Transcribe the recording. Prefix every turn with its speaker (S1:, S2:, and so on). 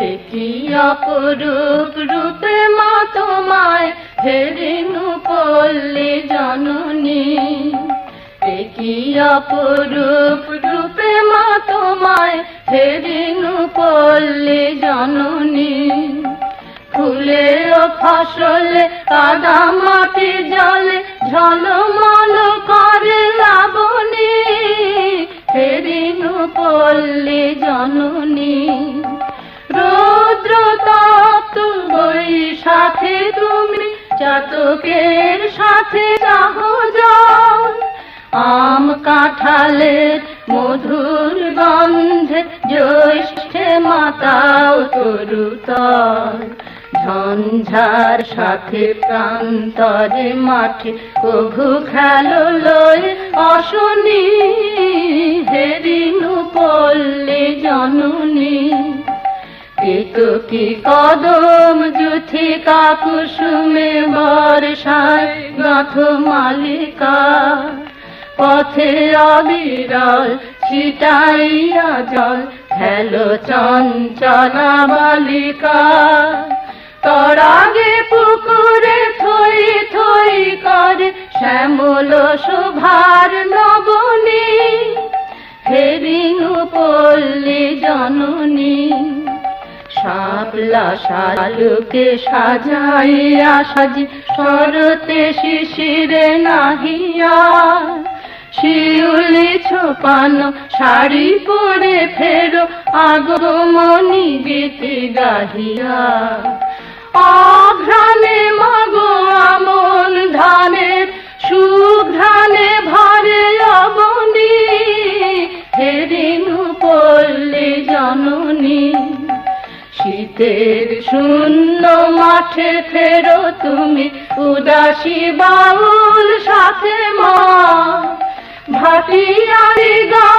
S1: কি অপরূপ রূপে মা তোমায় হেরিনু পল্লী জননী? কি অপরূপ রূপে মা তোমায় হেরিনু পল্লী জননী? ফুলে ও ফসলে কাদা মাটি জলে ঝলমল করে লাবণী। হেরিনু পল্লী জননী। রৌদ্র তপ্ত সাথে তুমি চাতকের সাথে চাহ জল আম কাঁঠালের মধুর গন্ধে জ্যৈষ্ঠে মাতাও তরুতর। ঝঞ্ঝার সাথে প্রান্তরে মাঠে কভু খেলো লয় অশনি, হেরিনু পল্লী জননী। কি কদম জুথি কাকুসুমে বর্ষায় গাথ মালিকা? পথে অবিরল ছিটাইয়া জল খেলো চঞ্চলা বালিকা। তরাগে শাপলা শালুকে সাজাইয়া সাজি শরতে শিশিরে নাহিয়া। শিউলি ছোপানো শাড়ি পরে ফেরো, আগমনি গীতি গাহিয়া। অঘ্রাণে শীতের শূন্য মাঠে ফেরো তুমি উদাসী বাউল সাথে মা। ভাটিয়ারি গো